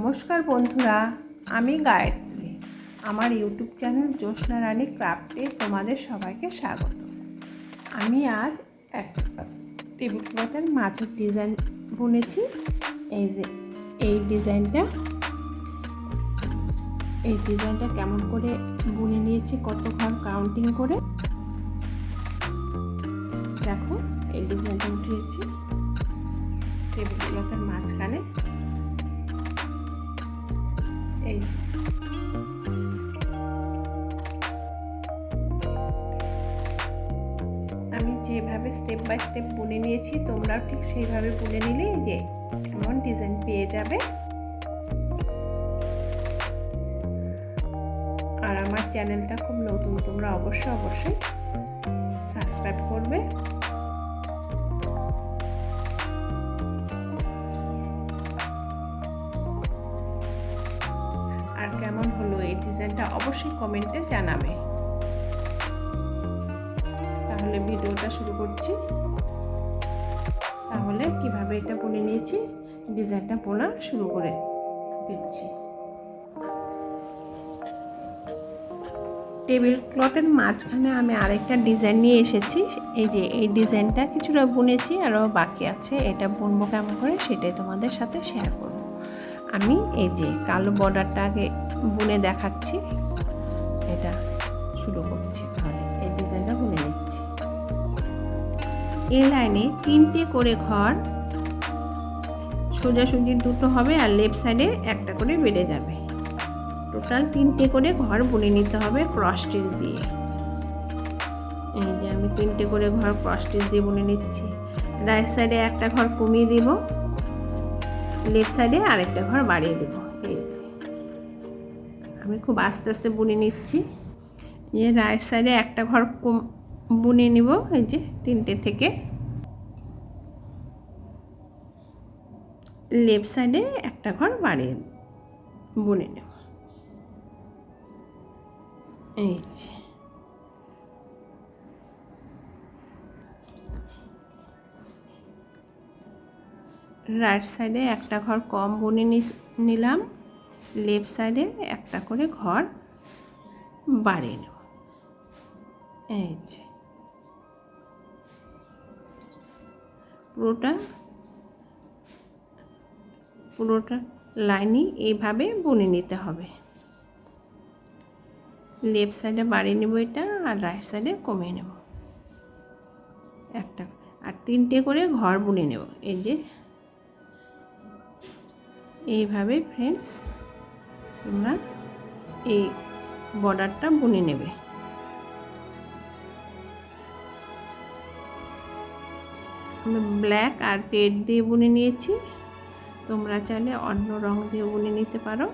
নমস্কার বন্ধুরা, আমি গায়ত্রী। আমার ইউটিউব চ্যানেল জ্যোৎস্না রানী ক্রাফটে তোমাদের সবাইকে স্বাগত। আমি আজ এক টেবিল ক্লথের মাছের ডিজাইন বুনেছি। এই যে, এই ডিজাইনটা এই ডিজাইনটা কেমন করে বুনে নিয়েছি কত ঘর কাউন্টিং করে যেভাবে স্টেপ বাই স্টেপ বুনে নিয়েছি, তোমরাও ঠিক সেইভাবে বুনে নিলে যে এমন ডিজাইন পেয়ে যাবে। আর আমার চ্যানেলটা খুব নতুন, তোমরা অবশ্যই অবশ্যই সাবস্ক্রাইব করবে। আর কেমন হলো এই ডিজাইনটা অবশ্যই কমেন্টে জানাবে। নিয়েছি ডিজাইনটা বোনা শুরু করে দিচ্ছি। টেবিল ক্লথের মাঝখানে আমি আরেকটা ডিজাইন নিয়ে এসেছি, এই যে এই ডিজাইনটা কিছুটা বুনেছি, আরও বাকি আছে, এটা বুনবো কেমন করে সেটাই তোমাদের সাথে শেয়ার করব। আমি এই যে কালো বর্ডারটা আগে বুনে দেখাচ্ছি, এটা শুরু করছি এই ডিজাইনটা বুনে নিচ্ছি। এই লাইনে তিনটে করে ঘর সোজাসুজি দুটো হবে আর লেফট সাইডে একটা করে বেড়ে যাবে। টোটাল তিনটে করে ঘর বুনে নিতে হবে ক্রস স্টিচ দিয়ে। এই যে আমি তিনটে করে ঘর ক্রস স্টিচ দিয়ে বুনে নিচ্ছি। রাইট সাইডে একটা ঘর কমিয়ে দিব লেফট সাইডে আরেকটা ঘর বাড়িয়ে দেব। এই যে। আমি খুব আস্তে আস্তে বুনে নিচ্ছি। যে রাইট সাইডে একটা ঘর কম বুনে নিব, এই যে তিনটে থেকে। লেফট সাইডে একটা ঘর বাড়িয়ে বুনে নেব। এই যে। রাইট সাইডে একটা ঘর কম বুনে নিলাম, লেফট সাইডে একটা করে ঘর বাড়িয়ে নেব। এই যে। পুরোটা পুরোটা লাইনই এইভাবে বুনে নিতে হবে। লেফট সাইডে বাড়িয়ে নেব এটা আর রাইট সাইডে কমিয়ে নেব। একটা, আর তিনটে করে ঘর বুনে নেব। এই যে এইভাবে ফ্রেন্ডস তোমরা এই বর্ডারটা বুনে নেবে। আমি ব্ল্যাক আর রেড দিয়ে বুনে নিয়েছি। তোমরা চাইলে অন্য রং দিয়ে বুনে নিতে পারো।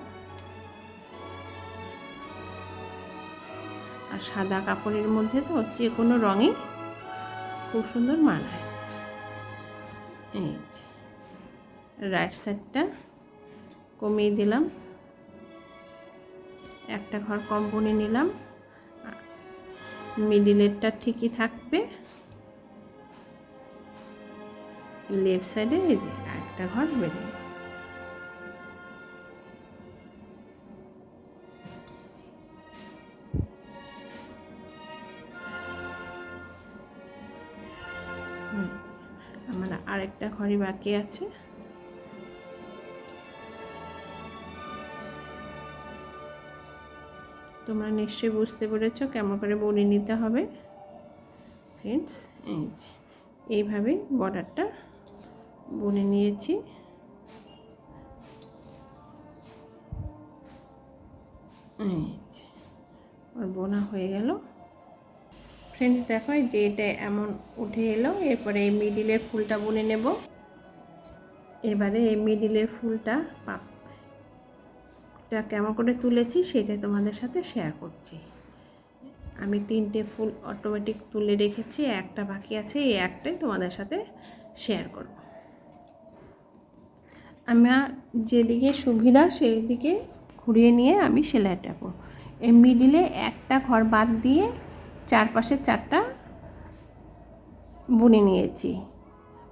আর সাদা কাপড়ের মধ্যে তো যে কোনো রঙই খুব সুন্দর মানায়। এই যে রাইট সাইডটা কমিয়ে দিলাম। একটা ঘর কম বুনে নিলাম। মিডিলেরটা ঠিকই থাকবে। লেফট সাইডে এই যে একটা ঘর বেড়ে আরেকটা বাকি আছে। তোমরা নিশ্চয়ই বুঝতে পেরেছ কেমন করে বনে নিতে হবে। ফ্রেন্ডস এই যে, এইভাবে বর্ডারটা বুনে নিয়েছি। আর বোনা হয়ে গেল। ফ্রেন্ডস দেখো যে এটা এমন উঠে এলো, এরপরে এই মিডিলের ফুলটা বুনে নেব। এবারে এই মিডিলের ফুলটা পাপটা কেমন করে তুলেছি সেটা তোমাদের সাথে শেয়ার করছি। আমি তিনটে ফুল অটোমেটিক তুলে রেখেছি, একটা বাকি আছে, এই একটাই তোমাদের সাথে শেয়ার করব। আমার যেদিকে সুবিধা সেদিকে ঘুরিয়ে নিয়ে আমি সেলাইটা করব এই মিডিলে একটা ঘর বাদ দিয়ে চারপাশে চারটা বুনে নিয়েছি।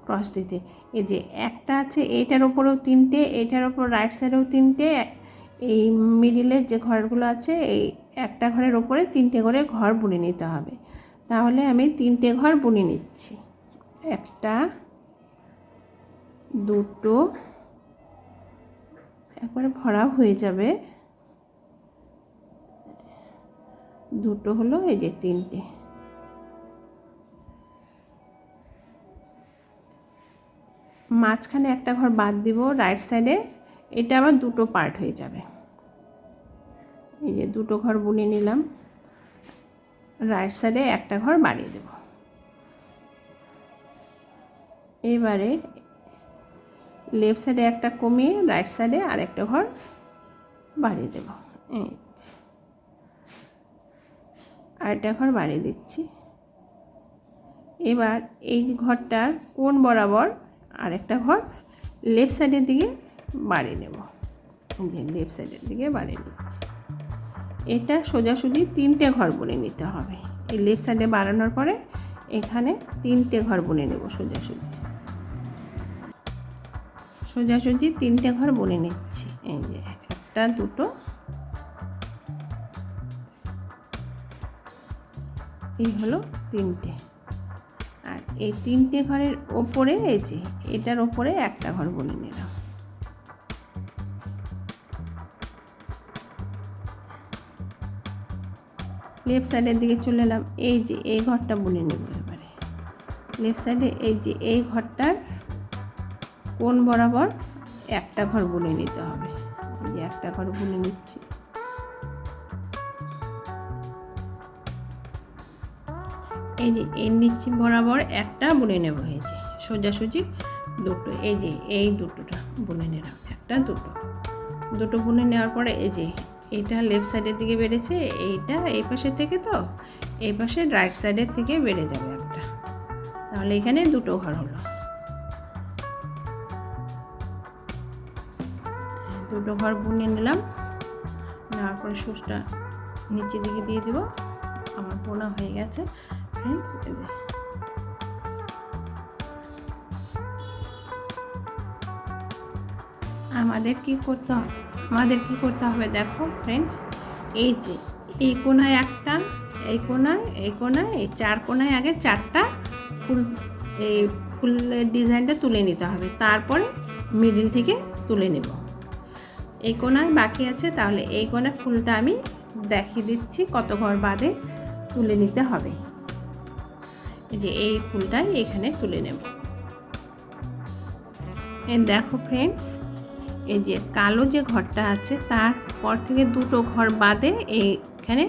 ক্রস দিতে। এই যে একটা আছে, এইটার ওপরেও তিনটে, এইটার ওপর রাইট সাইডেও তিনটে, এই মিডিলের যে ঘরগুলো আছে, এই একটা ঘরের ওপরে তিনটে করে ঘর বুনে নিতে হবে। তাহলে আমি তিনটে ঘর বুনে নিচ্ছি। একটা, দুটো, একবারে ভরা হয়ে যাবে। দুটো হলো এই যে তিনটে। মাঝখানে একটা ঘর বাদ দিব রাইট সাইডে এটা আবার দুটো পার্ট হয়ে যাবে। এই যে দুটো ঘর বুনে নিলাম। রাইট সাইডে একটা ঘর বাড়িয়ে দেব। এবারে লেফট সাইডে একটা কমিয়ে রাইট সাইডে আরেকটা ঘর বাড়িয়ে দেব। এই। আরেকটা ঘর বাড়িয়ে দিচ্ছি। এবার এই ঘরটার কোন বরাবর আরেকটা ঘর লেফট সাইডের দিকে বাড়িয়ে নেব। যে লেফট সাইডের দিকে বাড়িয়ে নিচ্ছি। এটা সোজাসুজি তিনটে ঘর বুনে নিতে হবে। এই লেফট সাইডে বাড়ানোর পরে এখানে তিনটে ঘর বুনে নেব সোজাসুজি। সোজাসুজি তিনটে ঘর বুনে নিচ্ছি। এই যে একটা, দুটো। এই হলো তিনটে। আর এই তিনটে ঘরের ওপরে, এই যে এটার ওপরে একটা ঘর বুনে নিলাম। লেফট সাইডের দিকে চলে এলাম, এই যে এই ঘরটা বুনে নেব এবারে। লেফট সাইডে এই যে এই ঘরটার কোন বরাবর একটা ঘর বুনে নিতে হবে। এই যে একটা ঘর বুনে নিচ্ছি। এই যে এর নিচ্ছি বরাবর একটা বুনে নেব এই যে সোজাসুজি দুটো, এই যে এই দুটোটা বুনে নিলাম একটা দুটো। দুটো বুনে নেওয়ার পরে এই যে এটা লেফট সাইডের দিকে বেড়েছে, এইটা এই পাশের থেকে তো, এই পাশে রাইট সাইডের থেকে বেড়ে যাবে একটা। তাহলে এখানে দুটো ঘর হলো। দুটো ঘর বুনে নিলাম, নেওয়ার পরে সুচটা নিচের দিকে দিয়ে দেবো। আমার বোনা হয়ে গেছে। ফ্রেন্ডস আমাদের কি করতে হবে? আমাদের কি করতে হবে দেখো ফ্রেন্ডস এই যে, এই কোনায় একটা, এই কোনায় এই কোনায়, এই চার কোনায় আগে চারটা ফুল, এই ফুলের ডিজাইনটা তুলে নিতে হবে। তারপরে মিডিল থেকে তুলে নেব। এই কোনায় বাকি আছে, তাহলে এই কোনায় ফুলটা আমি দেখিয়ে দিচ্ছি কত ঘর বাদে তুলে নিতে হবে। যে এই ফুলটাই এখানে তুলে নেব। এই দেখো ফ্রেন্ডস এই যে কালো যে ঘরটা আছে, তারপর থেকে দুটো ঘর বাদে এইখানে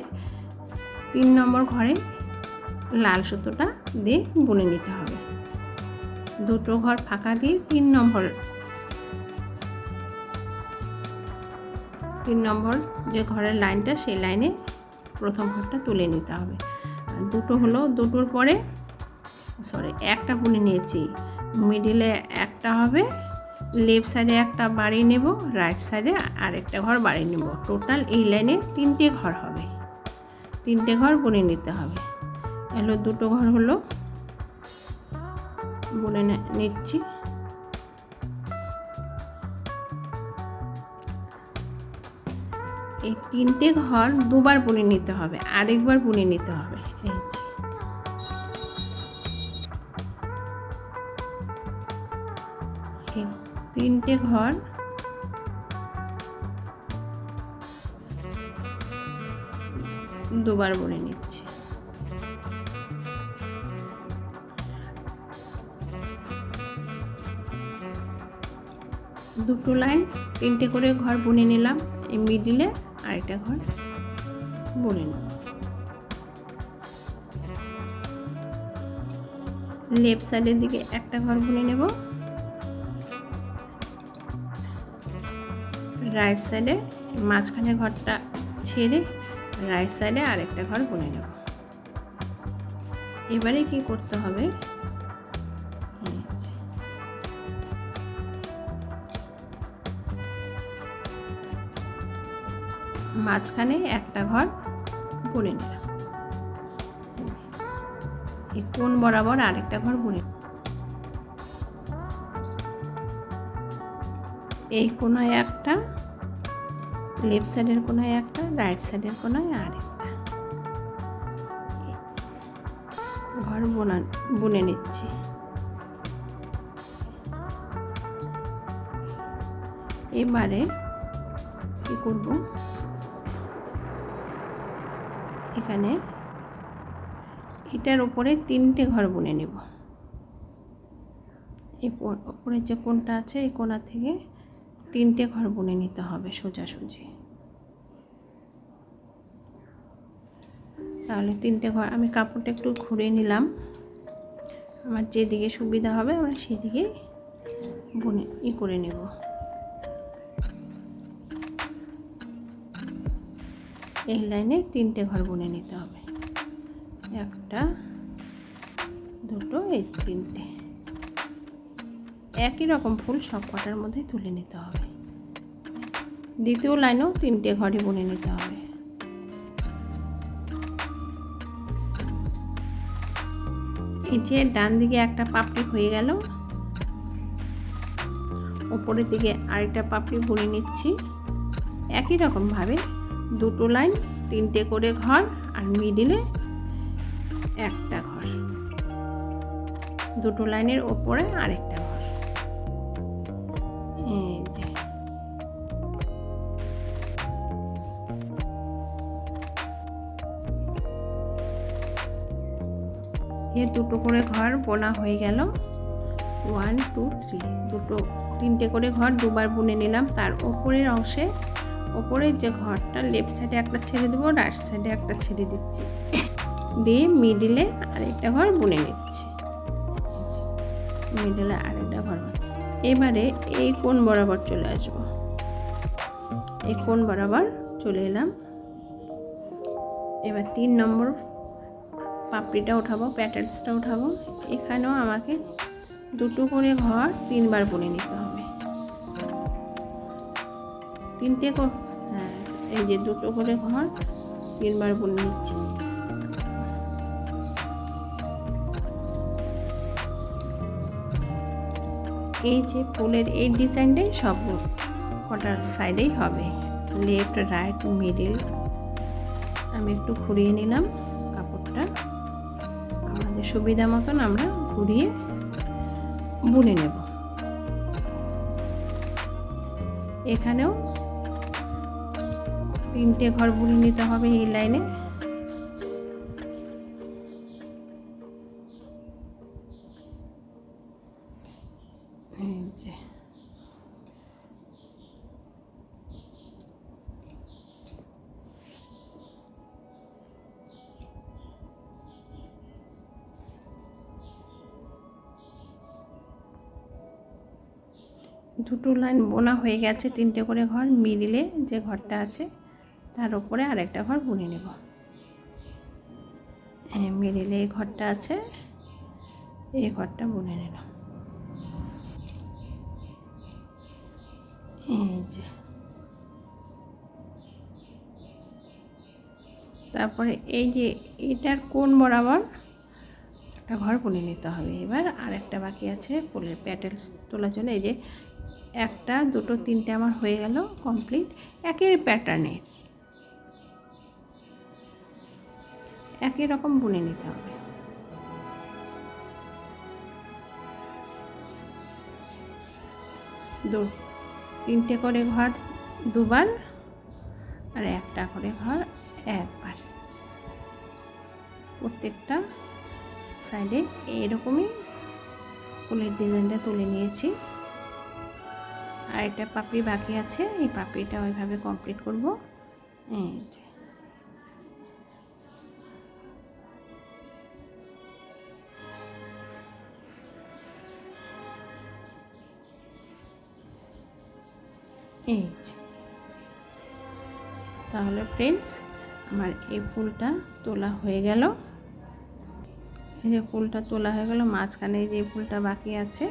তিন নম্বর ঘরে লাল সুতোটা দিয়ে বুনে নিতে হবে। দুটো ঘর ফাঁকা দিয়ে তিন নম্বর তিন নম্বর যে ঘরের লাইনটা, সেই লাইনে প্রথম ঘরটা তুলে নিতে হবে। দুটো হলো, দুটোর পরে সরি, একটা বুনে নিয়েছি। মিডিলে একটা হবে, লেফট সাইডে একটা বাড়ি নেব, রাইট সাইডে আরেকটা ঘর বাড়ি নেব। টোটাল এই লাইনে তিনটে ঘর হবে। তিনটে ঘর বুনে নিতে হবে। এলো দুটো ঘর হলো বুনে নিচ্ছি। এই তিনটে ঘর দুবার বুনে নিতে হবে, আরেকবার বুনে নিতে হবে। এই তিনটে ঘর। দুবার বুনে নিচ্ছি। দুটো লাইন, তিনটে করে ঘর বুনে নিলাম। এই মিডিলে আরেকটা ঘর বুনে নেব লেফট সাইডের দিকে একটা ঘর বুনে নেব। রাইট সাইডে মাঝখানে ঘরটা ছেড়ে রাইট সাইডে আরেকটা ঘর বুনে নেব। এবারে কি করতে হবে? মাঝখানে একটা ঘর বুনে নিলাম কোন বরাবর আরেকটা ঘর বুনে এই কোনায় একটা লেফট সাইডের কোনায় একটা, রাইট সাইডের কোনায় আর একটা ঘর বোনা, বুনে নিচ্ছি। এবারে কি করব? এখানে এটার উপরে তিনটে ঘর বুনে নেব। এই উপরের যে কোনটা আছে, এই কোণা থেকে তিনটে ঘর বুনে নিতে হবে সোজাসুজি তাহলে তিনটে ঘর, আমি কাপড়টা একটু ঘুরে নিলাম। আমার যেদিকে সুবিধা হবে আমরা সেদিকে বুনে ই করে নেব। এই লাইনে তিনটে ঘর বুনে নিতে হবে। একটা, দুটো, এই তিনটে। একই রকম ফুল সব কটার মধ্যে তুলে নিতে হবে। দ্বিতীয় লাইনেও তিনটে ঘরে বুনে নিতে হবে। এই যে ডান দিকে একটা পাপড়ি হয়ে গেল। উপরের দিকে আরেকটা পাপড়ি বুনে নিচ্ছি। একই রকমভাবে দুটো লাইন, তিনটে করে ঘর আর মিডিলে একটা ঘর। দুটো লাইনের ওপরে আরেকটা এ দুটো করে ঘর বোনা হয়ে গেল। ওয়ান টু থ্রি দুটো, তিনটে করে ঘর দুবার বুনে নিলাম। তার ওপরের অংশে, ওপরের যে ঘরটা লেফট সাইডে একটা ছেড়ে দেবো রাইট সাইডে একটা ছেড়ে দিচ্ছি। দিয়ে মিডিলে আরেকটা ঘর বুনে নিচ্ছি। মিডিলে আরেকটা ঘর এবারে এই কোণ বরাবর চলে আসব। এই কোণ বরাবর চলে এলাম। এবার তিন নম্বর পাপড়িটা উঠাবো, প্যাটার্নসটা উঠাবো। এখানেও আমাকে দুটো করে ঘর তিনবার বুনে নিতে হবে। তিনটে হ্যাঁ এই যে দুটো করে ঘর তিনবার বুনে নিচ্ছি। এই যে ফুলের এই ডিজাইনটাই সব কটার সাইডেই হবে। Left, right, middle. আমি একটু ঘুরিয়ে নিলাম কাপড়টা। সুবিধা মতন আমরা ঘুরিয়ে বুনে নেব। এখানেও তিনটে ঘর বুনে নিতে হবে এই লাইনে। লাইন বোনা হয়ে গেছে তিনটে করে ঘর, মিডিলে যে ঘরটা আছে তার উপরে আরেকটা ঘর বুনে নেব। হ্যাঁ মিডিলে এই ঘরটা আছে, এই ঘরটা বুনে নিলাম। এই যে। তারপরে এই যে এটার কোন বরাবর একটা ঘর বুনে নিতে হবে। এবার আরেকটা বাকি আছে ফুলের প্যাটেলস তোলার জন্য। এই যে একটা, দুটো, তিনটে আমার হয়ে গেল কমপ্লিট একই প্যাটার্নের একই রকম বুনে নিতে হবে। দু, তিনটে করে ঘর দুবার, আর একটা করে ঘর একবার। প্রত্যেকটা সাইডে এইরকমই ফুলের ডিজাইনটা তুলে নিয়েছি। আর একটা পাপড়ি বাকি আছে, এই পাপড়িটা ওইভাবে কমপ্লিট করব। এই তাহলে ফ্রেন্ডস আমার এই ফুলটা তোলা হয়ে গেল। এই যে ফুলটা তোলা হয়ে গেল, মাঝখানে যে ফুলটা বাকি আছে,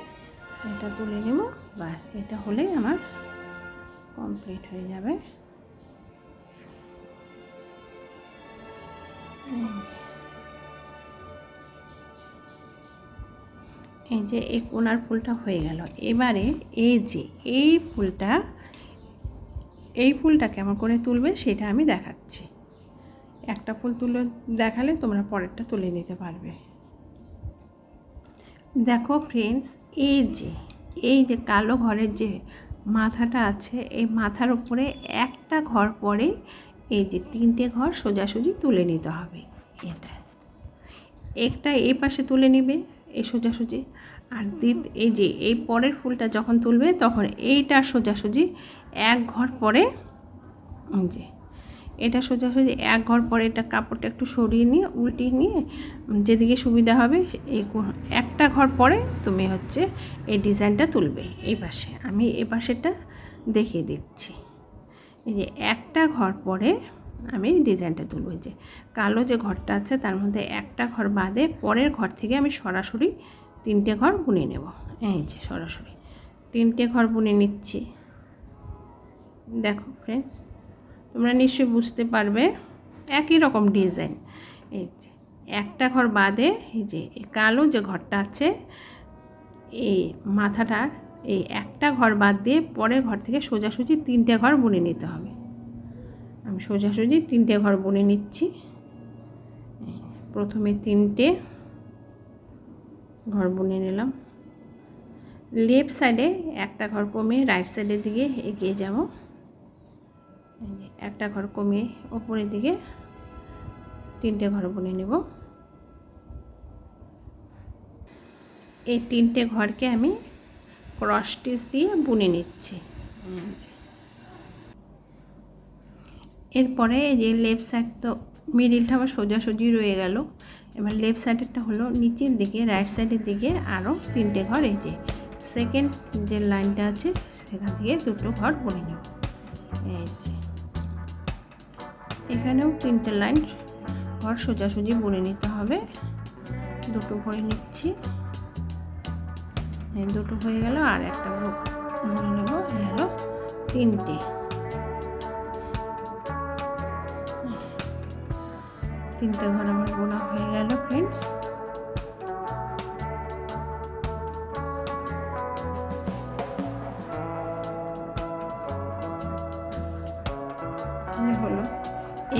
এটা তুলে নেব। বাস, এটা হলেই আমার কমপ্লিট হয়ে যাবে। এই যে এই কোনার ফুলটা হয়ে গেল। এবারে এই যে এই ফুলটা এই ফুলটা কেমন করে তুলবে, সেটা আমি দেখাচ্ছি। একটা ফুল তুলে দেখালে তোমরা পরেরটা তুলে নিতে পারবে। দেখো ফ্রেন্ডস এই যে এই যে কালো ঘরের যে মাথাটা আছে, এই মাথার উপরে একটা ঘর পরে এই যে তিনটে ঘর সোজাসুজি তুলে নিতে হবে। এটা। একটা এই পাশে তুলে নেবে এই সোজাসুজি, আর দ্বিত এই যে এই পরের ফুলটা যখন তুলবে, তখন এইটা সোজাসুজি এক ঘর পরে যে এটা সোজাসুজি এক ঘর পরে এটা কাপড়টা একটু সরিয়ে নিয়ে, উল্টিয়ে নিয়ে, যেদিকে সুবিধা হবে এই একটা ঘর পরে তুমি হচ্ছে এই ডিজাইনটা তুলবে। এই পাশে আমি এই পাশেরটা দেখিয়ে দিচ্ছি। এই যে একটা ঘর পরে আমি ডিজাইনটা তুলব। যে কালো যে ঘরটা আছে তার মধ্যে একটা ঘর বাদে পরের ঘর থেকে আমি সরাসরি তিনটে ঘর বুনে নেব। এই যে সরাসরি তিনটে ঘর বুনে নিচ্ছি। দেখো ফ্রেন্ডস তোমরা নিশ্চয়ই বুঝতে পারবে, একই রকম ডিজাইন। এই যে, একটা ঘর বাদে এই যে কালো যে ঘরটা আছে, এই মাথাটার এই একটা ঘর বাদ দিয়ে পরের ঘর থেকে সোজাসুজি তিনটে ঘর বুনে নিতে হবে। আমি সোজাসুজি তিনটে ঘর বুনে নিচ্ছি। প্রথমে তিনটে ঘর বুনে নিলাম। লেফট সাইডে একটা ঘর কমে রাইট সাইডের দিকে এগিয়ে যাব। একটা ঘর কমিয়ে ওপরের দিকে তিনটে ঘর বুনে নেব। এই তিনটে ঘরকে আমি ক্রস স্টিচ দিয়ে বুনে নিচ্ছি। এরপরে এই যে লেফট সাইড তো মিডিলটা আবার সোজাসুজি রয়ে গেল। এবার লেফট সাইডেরটা হলো নিচের দিকে রাইট সাইডের দিকে আরও তিনটে ঘর। এই যে সেকেন্ড যে লাইনটা আছে, সেখান থেকে দুটো ঘর বুনে নেব। এই যে। এখানেও তিনটে লাইন ঘর সোজাসুজি বুনে নিতে হবে। দুটো ভরে নিচ্ছি। দুটো হয়ে গেল আর একটা বুনে নেব। হলো তিনটে। তিনটে ঘর আমার বোনা হয়ে গেল ফ্রেন্ডস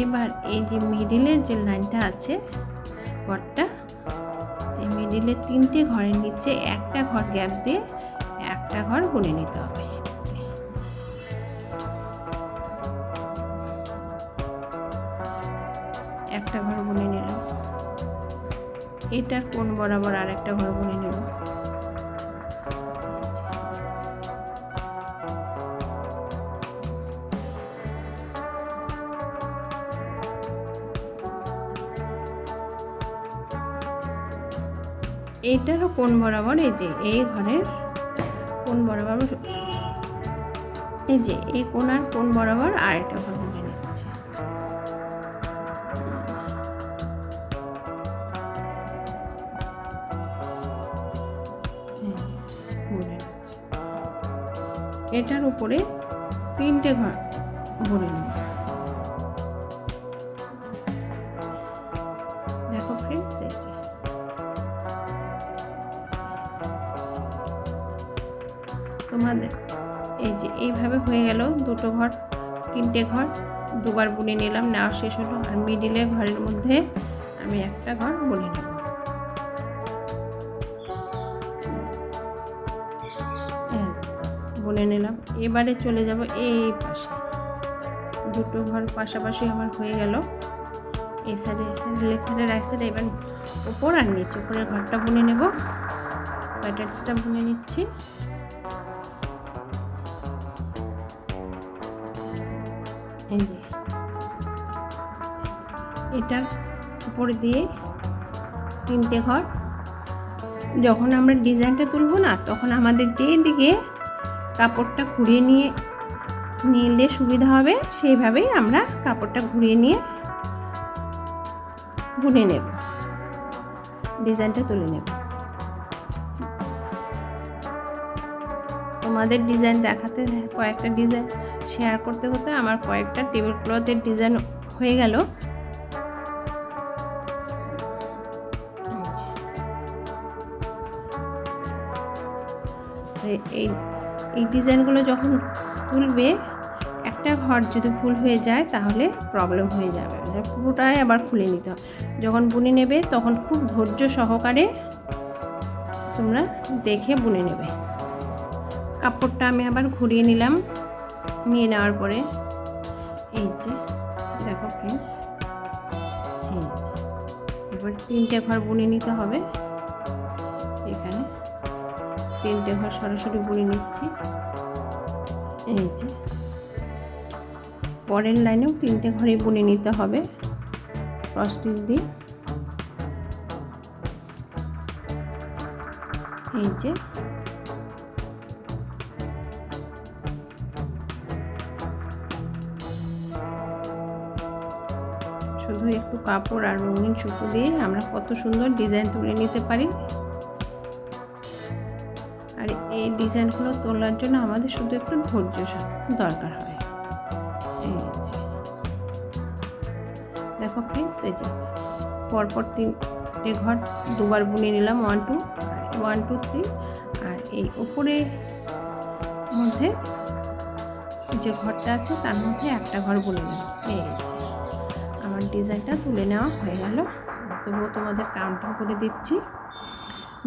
এবার এই যে মিডিলের যে লাইনটা আছে, ঘরটা, এই মিডিলের তিনটে ঘরের নিচে একটা ঘর গ্যাপস দিয়ে একটা ঘর বুনে নিতে হবে। একটা ঘর বুনে নিলাম। এটার কোন বরাবর আর একটা ঘর বুনে নেব এইটারও কোন বরাবর? এই যে এই ঘরের কোন বরাবর? এই যে এই কোনার কোন বরাবর? আর একটা ঘর বুনে নিচ্ছে। হ্যাঁ। এটার উপরে তিনটে ঘর ভরে নেব তিনটে ঘর, দুবার বুনে নিলাম, নেওয়া শেষ হলো। আর মিডিলে ঘরের মধ্যে আমি একটা ঘর বুনে নেব। বুনে নিলাম। এবারে চলে যাব এই পাশে। দুটো ঘর পাশাপাশি আমার হয়ে গেল। এই সাইডে এই সাইডে লেফট সাইডে রাইট সাইডে এবার উপর আর নিচে। উপরের ঘরটা বুনে নেব। প্যাটার্সটা বুনে নিচ্ছি। এই এটার উপর দিয়ে তিনটে ঘর। যখন আমরা ডিজাইনটা তুলবো না, তখন আমাদের যেই দিকে কাপড়টা ঘুরিয়ে নিয়ে নিলে সুবিধা হবে, সেইভাবেই আমরা কাপড়টা ঘুরিয়ে নিয়ে বুনে নেব। ডিজাইনটা তুলে নেব। তোমাদের ডিজাইন দেখাতে কয়েকটা ডিজাইন। শেয়ার করতে করতে আমার কয়েকটা টেবিল ক্লথের ডিজাইন হয়ে গেল। এই এই ডিজাইনগুলো যখন তুলবে, একটা ঘর যদি ফুল হয়ে যায়, তাহলে প্রবলেম হয়ে যাবে। মানে পুরোটাই আবার খুলে নিতে হবে। যখন বুনে নেবে, তখন খুব ধৈর্য সহকারে তোমরা দেখে বুনে নেবে। কাপড়টা আমি আবার ঘুরিয়ে নিলাম। নিয়ে নেওয়ার পরে, এই যে, দেখো ফ্রেন্ডস এই এবার তিনটে ঘর বুনে নিতে হবে। এখানে তিনটে ঘর সরাসরি বুনে নিচ্ছি। এই যে, পরের লাইনেও তিনটে ঘরে বুনে নিতে হবে। ক্রস স্টিচ দিয়ে। এই যে কাপড় আর রঙিন সুতো দিয়ে আমরা কত সুন্দর ডিজাইন তুলে নিতে পারি। আর এই ডিজাইনগুলো তোলার জন্য আমাদের শুধু একটু ধৈর্য দরকার হয়। দেখো ফ্রেন্ডস এই যে পরপর তিনটে ঘর দুবার বুনে নিলাম one two one two three আর এই ওপরে মধ্যে যে ঘরটা আছে, তার মধ্যে একটা ঘর বুনে নিলাম। এই ডিজাইনটা তুলে নেওয়া হয়ে গেল। তবুও তোমাদের কাউন্টিং করে দিচ্ছি।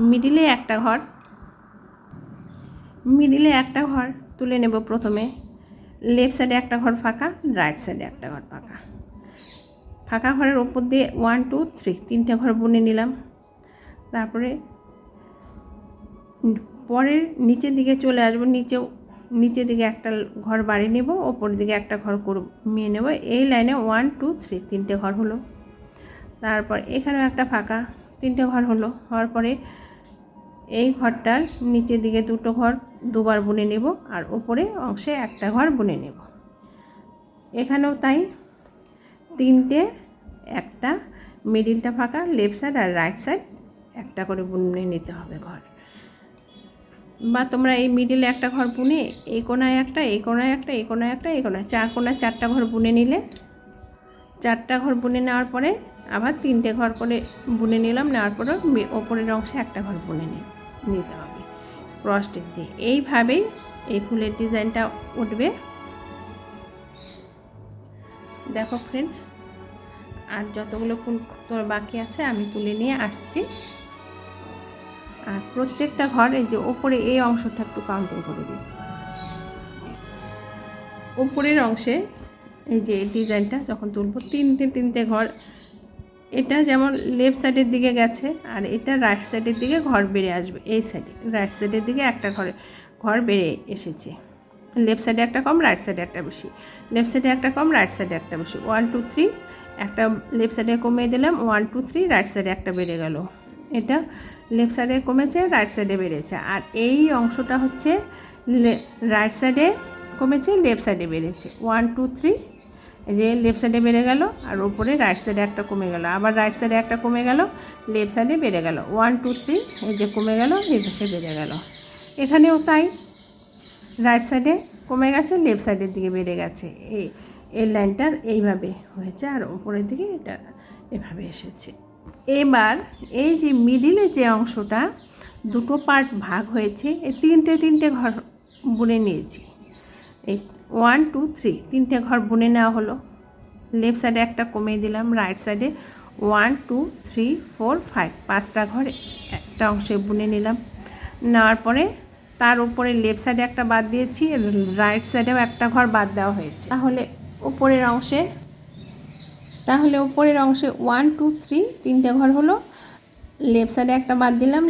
মিডিলে একটা ঘর। মিডিলে একটা ঘর তুলে নেব প্রথমে। লেফট সাইডে একটা ঘর ফাঁকা রাইট সাইডে একটা ঘর ফাঁকা। ফাঁকা ঘরের ওপর দিয়ে ওয়ান টু থ্রি তিনটে ঘর বুনে নিলাম। তারপরে পরের নিচের দিকে চলে আসব। নিচেও নিচের দিকে একটা ঘর বাড়ি নেব, ওপর দিকে একটা ঘর কমিয়ে নেব। এই লাইনে ওয়ান টু থ্রি তিনটে ঘর হলো। তারপর এখানেও একটা ফাঁকা, তিনটে ঘর হলো। হওয়ার পরে এই ঘরটার নিচের দিকে দুটো ঘর দুবার বুনে নেব আর ওপরে অংশে একটা ঘর বুনে নেব। এখানেও তাই তিনটে, একটা মিডিলটা ফাঁকা লেফট সাইড আর রাইট সাইড একটা করে বুনে নিতে হবে ঘর। বা তোমরা এই মিডিলে একটা ঘর বুনে, এই কোনায় একটা, এই কোনায় একটা, এই কোনায় একটা, এই কোনায় চার কোনায় চারটা ঘর বুনে নিলে। চারটা ঘর বুনে নেওয়ার পরে আবার তিনটে ঘর করে বুনে নিলাম, নেওয়ার পরে ওপরের অংশে একটা ঘর বুনে নিতে হবে। ক্রসটিক দিয়ে। এইভাবেই এই ফুলের ডিজাইনটা উঠবে। দেখো ফ্রেন্ডস আর যতগুলো ফুল তোর বাকি আছে, আমি তুলে নিয়ে আসছি। আর প্রত্যেকটা ঘর এই যে ওপরে এই অংশটা একটু কাউন্টিং করে দিই। ওপরের অংশে এই যে ডিজাইনটা যখন তুলবো, তিনটে তিনটে ঘর, এটা যেমন লেফট সাইডের দিকে গেছে আর এটা রাইট সাইডের দিকে ঘর বেড়ে আসবে, এই সাইডে রাইট সাইডের দিকে একটা ঘরে, ঘর বেড়ে এসেছে। লেফট সাইডে একটা কম রাইট সাইডে একটা বেশি। লেফট সাইডে একটা কম রাইট সাইডে একটা বেশি। ওয়ান টু থ্রি একটা লেফট সাইডে কমিয়ে দিলাম ওয়ান টু থ্রি রাইট সাইডে একটা বেড়ে গেল। এটা লেফট সাইডে কমেছে রাইট সাইডে বেড়েছে আর এই অংশটা হচ্ছে রাইট সাইডে কমেছে লেফট সাইডে বেড়েছে ওয়ান টু থ্রি যে লেফট সাইডে বেড়ে গেল আর ওপরে রাইট সাইডে একটা কমে গেল আবার রাইট সাইডে একটা কমে গেল লেফট সাইডে বেড়ে গেল ওয়ান টু থ্রি এই যে কমে গেল এই পাশে বেড়ে গেল এখানেও তাই রাইট সাইডে কমে গেছে লেফট সাইডের দিকে বেড়ে গেছে এই এই লাইনটার এইভাবে হয়েছে আর ওপরের দিকে এটা এভাবে এসেছে এবার এই যে মিডিলে যে অংশটা, দুটো পার্ট ভাগ হয়েছে, এই তিনটে তিনটে ঘর বুনে নিয়েছি। এই ওয়ান টু থ্রি তিনটে ঘর বুনে নেওয়া হলো। লেফট সাইডে একটা কমিয়ে দিলাম রাইট সাইডে one two three four five পাঁচটা ঘর একটা অংশে বুনে নিলাম। নেওয়ার পরে তার উপরে লেফট সাইডে একটা বাদ দিয়েছি রাইট সাইডেও একটা ঘর বাদ দেওয়া হয়েছে। তাহলে উপরের অংশে তাহলে উপরের অংশে ওয়ান টু থ্রি তিনটে ঘর হলো। লেফট সাইডে একটা বাদ দিলাম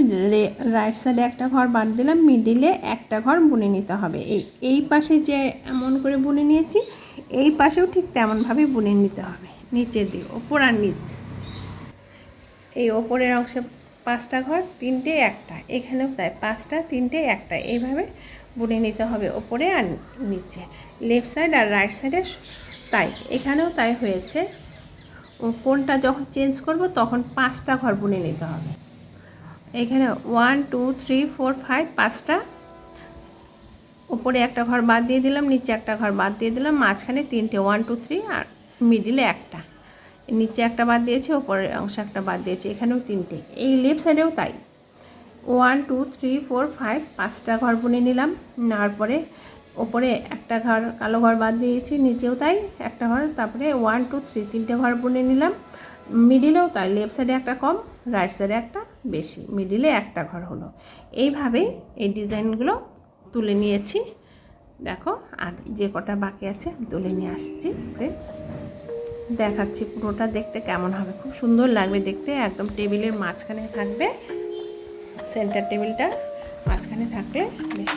রাইট সাইডে একটা ঘর বাদ দিলাম মিডিলে একটা ঘর বুনে নিতে হবে। এই এই পাশে যে এমন করে বুনে নিয়েছি, এই পাশেও ঠিক তেমনভাবে বুনে নিতে হবে নিচের দিয়ে, ওপর আর নিচ। এই ওপরের অংশে পাঁচটা ঘর, তিনটে, একটা। এখানেও তাই পাঁচটা, তিনটে, একটা। এইভাবে বুনে নিতে হবে ওপরে আর নিচে। লেফট সাইড আর রাইট সাইডে তাই, এখানেও তাই হয়েছে। কোনটা যখন চেঞ্জ করব, তখন পাঁচটা ঘর বুনে নিতে হবে। এখানে one two three four five পাঁচটা। উপরে একটা ঘর বাদ দিয়ে দিলাম, নিচে একটা ঘর বাদ দিয়ে দিলাম, মাঝখানে তিনটে ওয়ান টু থ্রি আর মিডিলে একটা। নিচে একটা বাদ দিয়েছে ওপরের অংশ একটা বাদ দিয়েছে, এখানেও তিনটে। এই লেফট সাইডেও তাই। One two three four five পাঁচটা ঘর বুনে নিলাম, নেওয়ার পরে ওপরে একটা ঘর, কালো ঘর বাদ দিয়েছি, নিচেও তাই একটা ঘর, তারপরে ওয়ান টু থ্রি তিনটে ঘর বুনে নিলাম। মিডিলেও তাই লেফট সাইডে একটা কম রাইট সাইডে একটা বেশি মিডিলে একটা ঘর হলো। এইভাবেই এই ডিজাইনগুলো তুলে নিয়েছি। দেখো, আর যে কটা বাকি আছে তুলে নিয়ে আসছি ফ্রেন্ডস দেখাচ্ছি পুরোটা, দেখতে কেমন হবে? খুব সুন্দর লাগবে দেখতে, একদম টেবিলের মাঝখানে থাকবে। সেন্টার টেবিলটা মাঝখানে থাকলে বেশ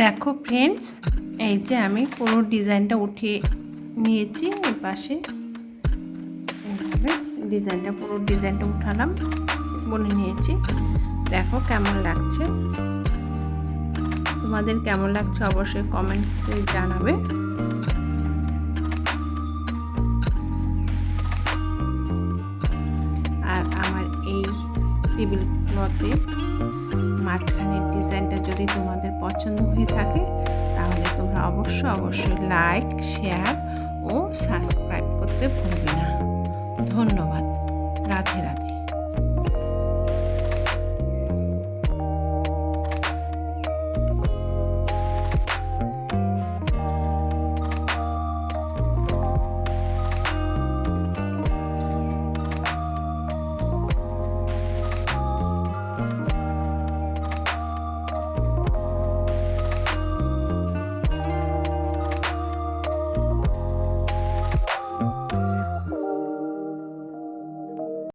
দেখো ফ্রেন্ডস এই যে আমি পুরো ডিজাইনটা উঠিয়ে নিয়েছি, এই পাশে। ডিজাইনটা পুরো ডিজাইনটা উঠালাম বনে নিয়েছি। দেখো কেমন লাগছে। তোমাদের কেমন লাগছে অবশ্যই কমেন্টসে জানাবে। আর আমার এই টেবিল ক্লথে মাঝখানের ডিজাইনটা যদি তোমাদের পছন্দ হয়ে থাকে, তাহলে তোমরা অবশ্যই অবশ্যই লাইক শেয়ার ও সাবস্ক্রাইব করতে ভুলবে না। ধন্যবাদ।